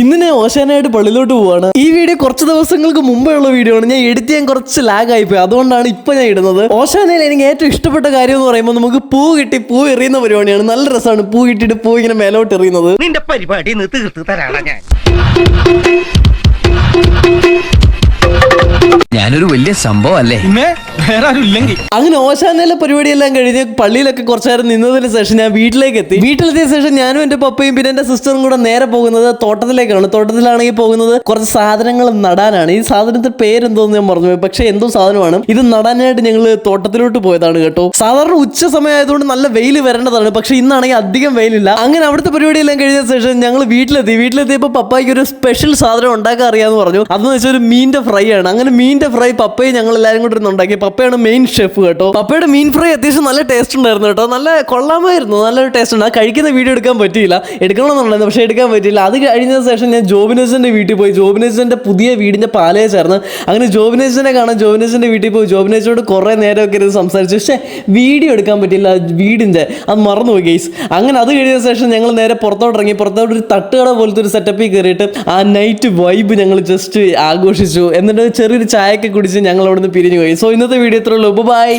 ഇന്ന് ഞാൻ ഓശാനായിട്ട് പള്ളിയിലോട്ട് പോവാണ്. ഈ വീഡിയോ കുറച്ച് ദിവസങ്ങൾക്ക് മുമ്പേ ഉള്ള വീഡിയോ ആണ്. ഞാൻ എഡിറ്റ് ചെയ്യാൻ കുറച്ച് ലാഗ് ആയിപ്പോയി അതുകൊണ്ടാണ് ഇപ്പൊ ഞാൻ ഇടുന്നത്. ഓശാനയിൽ എനിക്ക് ഏറ്റവും ഇഷ്ടപ്പെട്ട കാര്യം എന്ന് പറയുമ്പോൾ നമുക്ക് പൂ കിട്ടി പൂ എറിയുന്ന പരിപാടിയാണ്. നല്ല രസമാണ്. പൂ കിട്ടിയിട്ട് പൂ ഇങ്ങനെ മേലോട്ട് എറിയുന്നത്. നിന്റെ പരിപാടി തീർത്ത് തരാണ് ഞാൻ. ഞാനൊരു വലിയ സംഭവം അല്ലേ പിന്നെ വേറെ ആരും ഇല്ലെങ്കിൽ. അങ്ങനെ ഓശാനയിലെ പരിപാടിയെല്ലാം കഴിഞ്ഞ് പള്ളിയിലൊക്കെ കുറച്ചു നേരം നിന്നതിന് ശേഷം ഞാൻ വീട്ടിലേക്ക് എത്തി. വീട്ടിലെത്തിയ ശേഷം ഞാനും എന്റെ പപ്പയും പിന്നെ എന്റെ സിസ്റ്ററും കൂടെ നേരെ പോകുന്നത് തോട്ടത്തിലേക്കാണ്. തോട്ടത്തിലാണെങ്കിൽ പോകുന്നത് കുറച്ച് സാധനങ്ങൾ നടാനാണ്. ഈ സാധനത്തിന്റെ പേരെന്തോന്ന് ഞാൻ പറഞ്ഞു പക്ഷെ എന്തോ സാധനമാണ്. ഇത് നടാനായിട്ട് ഞങ്ങൾ തോട്ടത്തിലോട്ട് പോയതാണ് കേട്ടോ. സാധാരണ ഉച്ച സമയമായതുകൊണ്ട് നല്ല വെയിൽ വരേണ്ടതാണ്. പക്ഷെ ഇന്നാണെങ്കിൽ അധികം വെയിലില്ല. അങ്ങനെ അവിടുത്തെ പരിപാടിയെല്ലാം കഴിഞ്ഞ ശേഷം ഞങ്ങൾ വീട്ടിലെത്തി. വീട്ടിലെത്തിയപ്പോൾ പപ്പായ്ക്ക് ഒരു സ്പെഷ്യൽ സാധനം ഉണ്ടാക്കാൻ അറിയാന്ന് പറഞ്ഞു. അതെന്ന് വെച്ചാൽ ഒരു മീനിന്റെ ഫ്രൈ ആണ്. അങ്ങനെ മീനിന്റെ ഫ്രൈ പപ്പയും ഞങ്ങൾ എല്ലാവരും കൂടി ഉണ്ടാക്കി. പപ്പയാണ് മെയിൻ ഷെഫ് കേട്ടോ. പപ്പയുടെ മീൻ ഫ്രൈ അത്യാവശ്യം നല്ല ടേസ്റ്റ് ഉണ്ടായിരുന്നു കേട്ടോ. നല്ല കൊള്ളാമായിരുന്നു. നല്ലൊരു ടേസ്റ്റ് ഉണ്ട്. ആ കഴിക്കുന്ന വീഡിയോ എടുക്കാൻ പറ്റിയില്ല. എടുക്കണമെന്നുണ്ടായിരുന്നു പക്ഷേ എടുക്കാൻ പറ്റിയില്ല. അത് കഴിഞ്ഞ ശേഷം ഞാൻ ജോബിനേഴ്സിന്റെ വീട്ടിൽ പോയി. ജോബിനേഴ്സിന്റെ പുതിയ വീടിന്റെ ചേർന്ന് അങ്ങനെ ജോബിനേസിനെ കാണാൻ ജോബിനേഴ്സിന്റെ വീട്ടിൽ പോയി. ജോബിനേസിനോട് കുറേ നേരമൊക്കെ ഇരുന്ന് സംസാരിച്ചു. പക്ഷേ വീഡിയോ എടുക്കാൻ പറ്റില്ല വീടിന്റെ അത് അത് മറന്നുപോയി ഗെയ്സ് അങ്ങനെ അത് കഴിഞ്ഞ ശേഷം ഞങ്ങൾ നേരെ പുറത്തോട്ട് ഇറങ്ങി. പുറത്തോട്ട് ഒരു തട്ടുകട പോലത്തെ ഒരു സെറ്റപ്പിൽ കയറിയിട്ട് ആ നൈറ്റ് വൈബ് ഞങ്ങൾ ജസ്റ്റ് ആഘോഷിച്ചു. എന്നിട്ട് ചെറിയൊരു ചായയൊക്കെ കുടിച്ച് ഞങ്ങൾ അവിടുന്ന് പിരിഞ്ഞു പോയി. സോ ഇന്നത്തെ വീഡിയോ ഇത്രയുള്ളൂ ബൈ